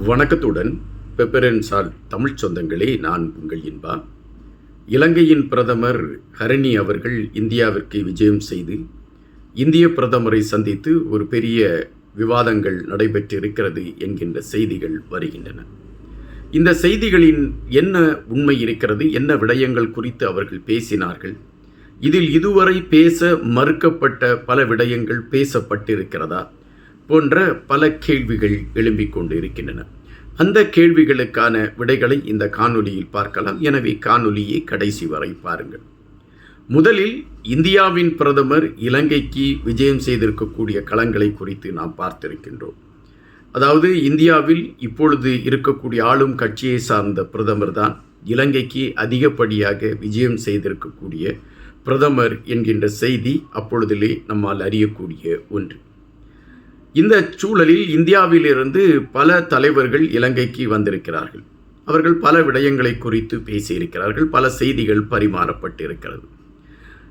வணக்கத்துடன் பெப்பரன்சால் தமிழ்ச் சொந்தங்களே நான் உங்கள் இன்பா. இலங்கையின் பிரதமர் ஹரணி அவர்கள் இந்தியாவிற்கு விஜயம் செய்து இந்திய பிரதமரை சந்தித்து ஒரு பெரிய விவாதங்கள் நடைபெற்றிருக்கிறது என்கின்ற செய்திகள் வருகின்றன. இந்த செய்திகளின் என்ன உண்மை இருக்கிறது என்ன விடயங்கள் குறித்து அவர்கள் பேசினார்கள் இதில் இதுவரை பேச மறுக்கப்பட்ட பல விடயங்கள் பேசப்பட்டிருக்கிறதா போன்ற பல கேள்விகள் எழும்பிக் கொண்டு இருக்கின்றன அந்த கேள்விகளுக்கான விடைகளை இந்த காணொலியில் பார்க்கலாம். எனவே காணொலியை கடைசி வரை பாருங்கள். முதலில் இந்தியாவின் பிரதமர் இலங்கைக்கு விஜயம் செய்திருக்கக்கூடிய களங்களை குறித்து நாம் பார்த்திருக்கின்றோம். அதாவது இந்தியாவில் இப்பொழுது இருக்கக்கூடிய ஆளும் கட்சியை சார்ந்த பிரதமர் தான் இலங்கைக்கு அதிகப்படியாக விஜயம் செய்திருக்கக்கூடிய பிரதமர் என்கின்ற செய்தி அப்பொழுதிலே நம்மால் அறியக்கூடிய ஒன்று. இந்த சூழலில் இந்தியாவிலிருந்து பல தலைவர்கள் இலங்கைக்கு வந்திருக்கிறார்கள். அவர்கள் பல விடயங்களை குறித்து பேசியிருக்கிறார்கள் பல செய்திகள் பரிமாறப்பட்டிருக்கிறது.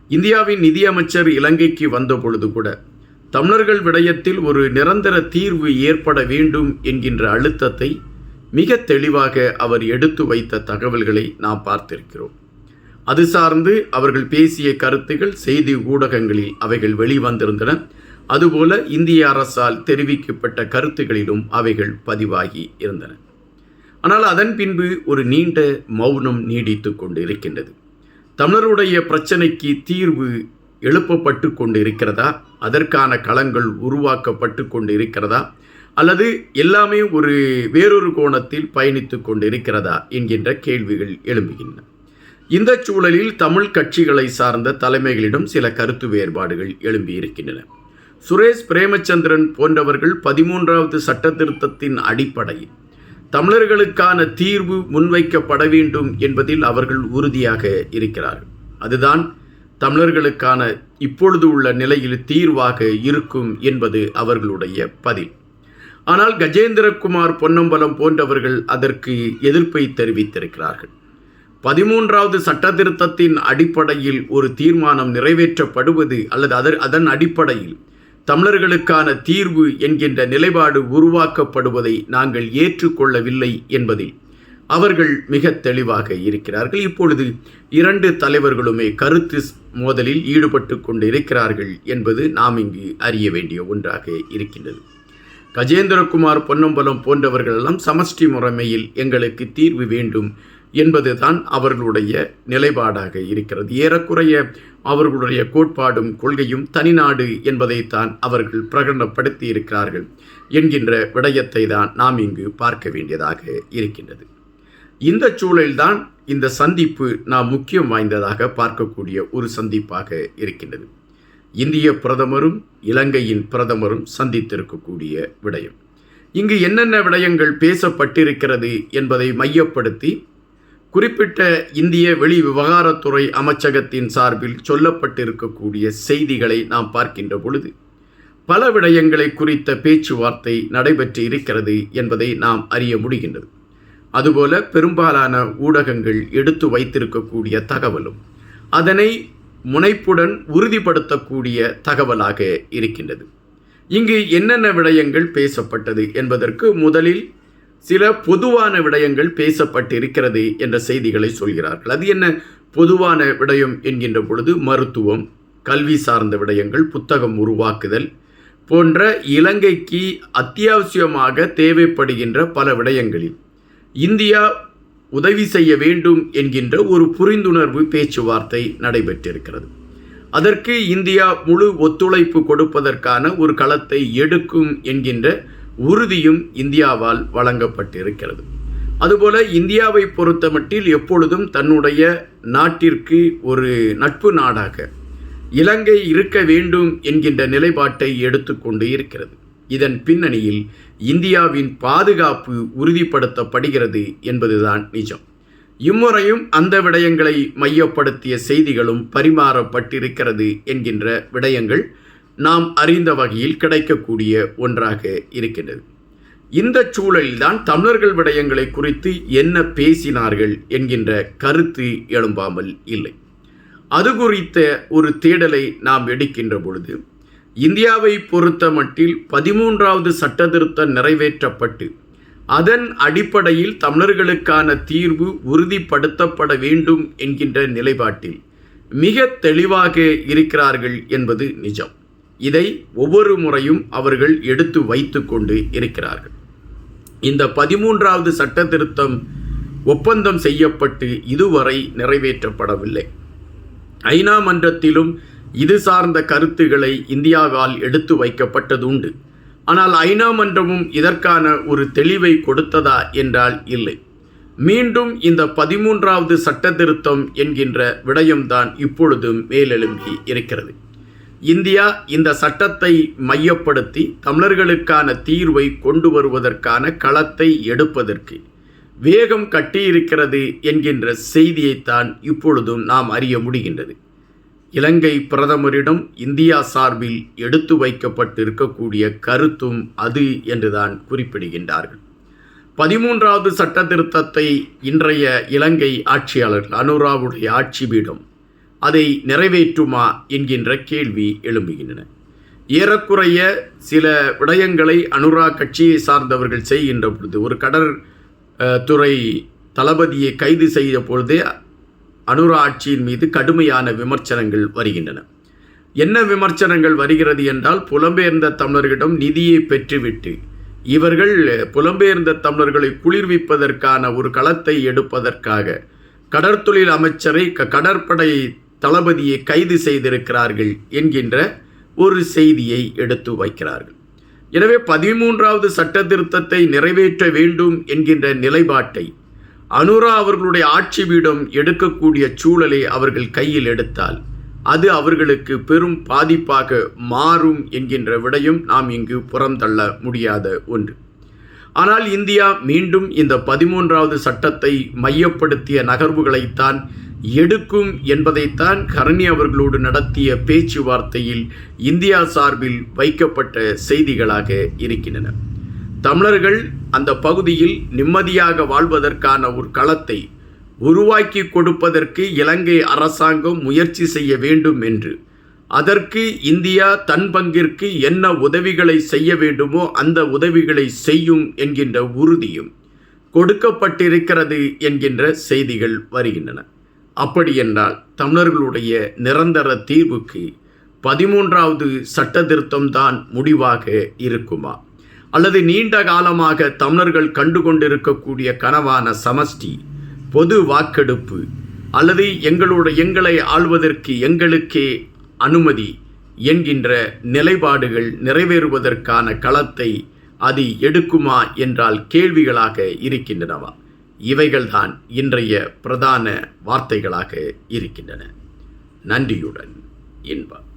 இந்தியாவின் நிதியமைச்சர் இலங்கைக்கு வந்த பொழுது கூட தமிழர்கள் விடயத்தில் ஒரு நிரந்தர தீர்வு ஏற்பட வேண்டும் என்கின்ற அழுத்தத்தை மிக தெளிவாக அவர் எடுத்து வைத்த தகவல்களை நாம் பார்த்திருக்கிறோம். அது சார்ந்து அவர்கள் பேசிய கருத்துகள் செய்தி ஊடகங்களில் அவைகள் வெளிவந்திருந்தன. அதுபோல இந்திய அரசால் தெரிவிக்கப்பட்ட கருத்துகளிலும் அவைகள் பதிவாகி இருந்தன. ஆனால் அதன் பின்பு ஒரு நீண்ட மௌனம் நீடித்து கொண்டு இருக்கின்றது தமிழருடைய பிரச்சனைக்கு தீர்வு எழுப்பப்பட்டு கொண்டு இருக்கிறதா அதற்கான களங்கள் உருவாக்கப்பட்டு கொண்டு இருக்கிறதா அல்லது எல்லாமே ஒரு வேறொரு கோணத்தில் பயணித்து கொண்டு இருக்கிறதா என்கின்ற கேள்விகள் எழும்புகின்றன. இந்த சூழலில் தமிழ் கட்சிகளை சார்ந்த தலைமைகளிடம் சில கருத்து வேறுபாடுகள் எழும்பியிருக்கின்றன. சுரேஷ் பிரேமச்சந்திரன் போன்றவர்கள் பதிமூன்றாவது சட்ட திருத்தத்தின் அடிப்படையில் தமிழர்களுக்கான தீர்வு முன்வைக்கப்பட வேண்டும் என்பதில் அவர்கள் உறுதியாக இருக்கிறார்கள். அதுதான் தமிழர்களுக்கான இப்பொழுது உள்ள நிலையில் தீர்வாக இருக்கும் என்பது அவர்களுடைய பதில். ஆனால் கஜேந்திரகுமார் பொன்னம்பலம் போன்றவர்கள் அதற்கு எதிர்ப்பை தெரிவித்திருக்கிறார்கள். பதிமூன்றாவது சட்ட திருத்தத்தின் அடிப்படையில் ஒரு தீர்மானம் நிறைவேற்றப்படுவது அல்லது அதன் அதன் அடிப்படையில் தமிழர்களுக்கான தீர்வு என்கின்ற நிலைப்பாடு உருவாக்கப்படுவதை நாங்கள் ஏற்றுக்கொள்ளவில்லை என்பதில் அவர்கள் மிக தெளிவாக இருக்கிறார்கள். இப்பொழுது இரண்டு தலைவர்களுமே கருத்து மோதலில் ஈடுபட்டு கொண்டு இருக்கிறார்கள் என்பது நாம் இங்கு அறிய வேண்டிய ஒன்றாக இருக்கின்றது. கஜேந்திரகுமார் பொன்னம்பலம் போன்றவர்களெல்லாம் சமஷ்டி முறைமையில் எங்களுக்கு தீர்வு வேண்டும். என்பதுதான் அவர்களுடைய நிலைப்பாடாக இருக்கிறது. ஏறக்குறைய அவர்களுடைய கோட்பாடும் கொள்கையும் தனிநாடு என்பதைத்தான் அவர்கள் பிரகடனப்படுத்தி இருக்கிறார்கள் என்கின்ற விடயத்தை தான் நாம் இங்கு பார்க்க வேண்டியதாக இருக்கின்றது. இந்த சூழலில்தான் இந்த சந்திப்பு நாம் முக்கியம் வாய்ந்ததாக பார்க்கக்கூடிய ஒரு சந்திப்பாக இருக்கின்றது. இந்திய பிரதமரும் இலங்கையின் பிரதமரும் சந்தித்திருக்கக்கூடிய விடயம். இங்கு என்னென்ன விடயங்கள் பேசப்பட்டிருக்கிறது என்பதை மையப்படுத்தி குறிப்பிட்ட இந்திய வெளி விவகாரத்துறை அமைச்சகத்தின் சார்பில் சொல்லப்பட்டிருக்கக்கூடிய செய்திகளை நாம் பார்க்கின்ற பொழுது பல விடயங்களை குறித்த பேச்சுவார்த்தை நடைபெற்று இருக்கிறது என்பதை நாம் அறிய முடிகின்றது. அதுபோல பெரும்பாலான ஊடகங்கள் எடுத்து வைத்திருக்கக்கூடிய தகவலும் அதனை முனைப்புடன் உறுதிப்படுத்தக்கூடிய தகவலாக இருக்கின்றது. இங்கு என்னென்ன விடயங்கள் பேசப்பட்டது என்பதற்கு முதலில் சில பொதுவான விடயங்கள் பேசப்பட்டிருக்கிறது என்ற செய்திகளை சொல்கிறார்கள். அது என்ன? பொதுவான விடயம் என்கின்ற பொழுது மருத்துவம் கல்வி சார்ந்த விடயங்கள் புத்தகம் உருவாக்குதல் போன்ற இலங்கைக்கு அத்தியாவசியமாக தேவைப்படுகின்ற பல விடயங்களில். இந்தியா உதவி செய்ய வேண்டும் என்கின்ற ஒரு புரிந்துணர்வு பேச்சுவார்த்தை நடைபெற்றிருக்கிறது. அதற்கு இந்தியா முழு ஒத்துழைப்பு கொடுப்பதற்கான ஒரு களத்தை எடுக்கும் என்கின்ற உறுதியும் இந்தியாவால் வழங்கப்பட்டிருக்கிறது. அதுபோல இந்தியாவை பொறுத்தமட்டில் எப்பொழுதும் தன்னுடைய நாட்டிற்கு ஒரு நட்பு நாடாக இலங்கை இருக்க வேண்டும் என்கின்ற நிலைப்பாட்டை எடுத்துக்கொண்டு இருக்கிறது. இதன் பின்னணியில் இந்தியாவின் பாதுகாப்பு உறுதிப்படுத்தப்படுகிறது என்பதுதான் நிஜம். இம்முறையும் அந்த விடயங்களை மையப்படுத்திய செய்திகளும் பரிமாறப்பட்டிருக்கிறது என்கின்ற விடயங்கள் நாம் அறிந்த வகையில் கிடைக்கக்கூடிய ஒன்றாக இருக்கின்றது. இந்த சூழலில்தான் தமிழர்கள் விடயங்களை குறித்து என்ன பேசினார்கள் என்கின்ற கருத்து எழும்பாமல் இல்லை. அது குறித்த ஒரு தேடலை நாம் எடுக்கின்ற பொழுது இந்தியாவை பொறுத்த மட்டில் பதிமூன்றாவது சட்டத்திருத்தம் நிறைவேற்றப்பட்டு அதன் அடிப்படையில் தமிழர்களுக்கான தீர்வு உறுதிப்படுத்தப்பட வேண்டும் என்கின்ற நிலைப்பாட்டில் மிக தெளிவாக இருக்கிறார்கள் என்பது நிஜம். இதை ஒவ்வொரு முறையும் அவர்கள் எடுத்து வைத்து கொண்டு இருக்கிறார்கள். இந்த பதிமூன்றாவது சட்ட திருத்தம் ஒப்பந்தம் செய்யப்பட்டு இதுவரை நிறைவேற்றப்படவில்லை. ஐநா மன்றத்திலும் இது சார்ந்த கருத்துக்களை இந்தியாவால் எடுத்து வைக்கப்பட்டது உண்டு ஆனால் ஐநா மன்றமும் இதற்கான ஒரு தெளிவை கொடுத்ததா என்றால் இல்லை. மீண்டும் இந்த பதிமூன்றாவது சட்ட திருத்தம் என்கின்ற விடயம்தான் இப்பொழுதும் மேலெழும்பி இருக்கிறது. இந்தியா இந்த சட்டத்தை மையப்படுத்தி தமிழர்களுக்கான தீர்வை கொண்டு வருவதற்கான களத்தை எடுப்பதற்கு வேகம் கட்டியிருக்கிறது என்கின்ற செய்தியைத்தான் இப்பொழுதும் நாம் அறிய முடிகின்றது. இலங்கை பிரதமரிடம் இந்தியா சார்பில் எடுத்து வைக்கப்பட்டு இருக்கக்கூடிய கருத்தும் அது என்றுதான் குறிப்பிடுகின்றார்கள். பதிமூன்றாவது சட்ட திருத்தத்தை இன்றைய இலங்கை ஆட்சியாளர்கள் அனுராவுடைய ஆட்சி பீடம் அதை நிறைவேற்றுமா என்கின்ற கேள்வி எழும்புகின்றன. ஏறக்குறைய சில விடயங்களை அனுரா கட்சியை சார்ந்தவர்கள் செய்கின்ற பொழுது ஒரு கடற் துறை தளபதியை கைது செய்த பொழுதே அனுரா ஆட்சியின் மீது கடுமையான விமர்சனங்கள் வருகின்றன. என்ன விமர்சனங்கள் வருகிறது என்றால் புலம்பெயர்ந்த தமிழர்களிடம் நிதியை பெற்றுவிட்டு இவர்கள் புலம்பெயர்ந்த தமிழர்களை குளிர்விப்பதற்கான ஒரு களத்தை எடுப்பதற்காக கடற்தொழில் அமைச்சரை க- கடற்படை தளபதியை கைது செய்திருக்கிறார்கள் என்கின்ற ஒரு செய்தியை எடுத்து வைக்கிறார்கள். எனவே பதிமூன்றாவது சட்ட திருத்தத்தை நிறைவேற்ற வேண்டும் என்கின்ற நிலைப்பாட்டை அனுரா அவர்களுடைய ஆட்சி பீடம் எடுக்கக்கூடிய சூழலை அவர்கள் கையில் எடுத்தால் அது அவர்களுக்கு பெரும் பாதிப்பாக மாறும் என்கின்ற விடையும் நாம் இங்கு புறந்தள்ள முடியாத ஒன்று. ஆனால் இந்தியா மீண்டும் இந்த பதிமூன்றாவது சட்டத்தை மையப்படுத்திய நகர்வுகளைத்தான் எடுக்கும் என்பதைத்தான் கரணி அவர்களோடு நடத்திய பேச்சுவார்த்தையில் இந்தியா சார்பில் வைக்கப்பட்ட செய்திகளாக இருக்கின்றன. தமிழர்கள் அந்த பகுதியில் நிம்மதியாக வாழ்வதற்கான ஒரு களத்தை உருவாக்கி கொடுப்பதற்கு இலங்கை அரசாங்கம் முயற்சி செய்ய வேண்டும் என்று அதற்கு இந்தியா தன் பங்கிற்கு என்ன உதவிகளை செய்ய வேண்டுமோ அந்த உதவிகளை செய்யும் என்கின்ற உறுதியும் கொடுக்கப்பட்டிருக்கிறது என்கின்ற செய்திகள் வருகின்றன. அப்படியென்றால் தமிழர்களுடைய நிரந்தர தீர்வுக்கு பதிமூன்றாவது சட்ட திருத்தம்தான் முடிவாக இருக்குமா? அல்லது நீண்ட காலமாக தமிழர்கள் கண்டு கொண்டிருக்கக்கூடிய கனவான சமஷ்டி பொது வாக்கெடுப்பு அல்லது எங்களுடைய எங்களை ஆள்வதற்கு எங்களுக்கே அனுமதி என்கின்ற நிலைப்பாடுகள் நிறைவேறுவதற்கான களத்தை அது எடுக்குமா என்றால் கேள்விகளாக இருக்கின்றனவா? இவைகள்தான் இன்றைய பிரதான வார்த்தைகளாக இருக்கின்றன. நன்றியுடன் இன்பம்.